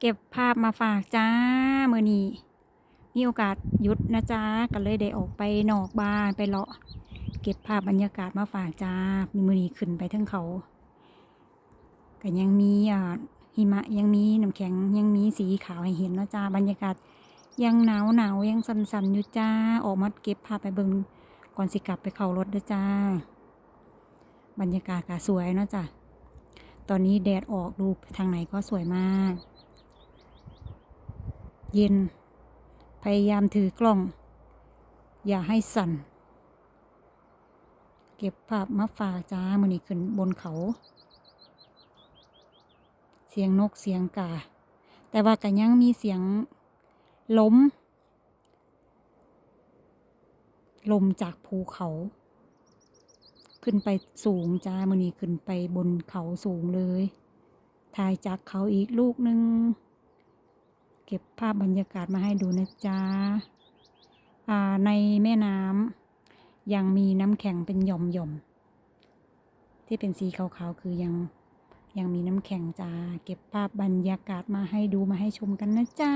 เก็บภาพมาฝากจ้ามือนี้มีโอกาสหยุดนะจ้าก็เลยได้ออกไปนอกบ้านไปเลาะ เก็บภาพบรรยากาศมาฝากจ้ามีมือนี้ขึ้นไปทั้งเขาก็ยังมีอ่าหิมะยังมีน้ำแข็งยังมีสีขาวให้เห็นนะจ้าบรรยากาศยังหนาวหนาวยังสันๆอยู่จ้าออกมาเก็บภาพไปเบิงก่อนสิกลับไปเข้ารถเด้อจ้า บรรยากาศก็สวยนะจ้ะตอนนี้แดดออกดูทางไหนก็สวยมาก เย็น พยายามถือกล้อง อย่าให้สั่น เก็บภาพมาฝากจ้ามันนี่ขึ้นบนเขา เสียงนกเสียงกา แต่ว่าก็ยังมีเสียงล้ม ลมจากภูเขา ขึ้นไปสูงจ้ามันนี่ขึ้นไปบนเขาสูงเลยถ่ายจากเขาอีกลูกหนึ่ง เก็บภาพบรรยากาศมาให้ดูนะจ๊ะในแม่น้ำยังมีน้ำแข็งเป็นหย่อมๆที่เป็นสีขาวๆคือยังยังมีน้ำแข็งจ้าเก็บภาพบรรยากาศมาให้ดูมาให้ชมกันนะจ๊ะ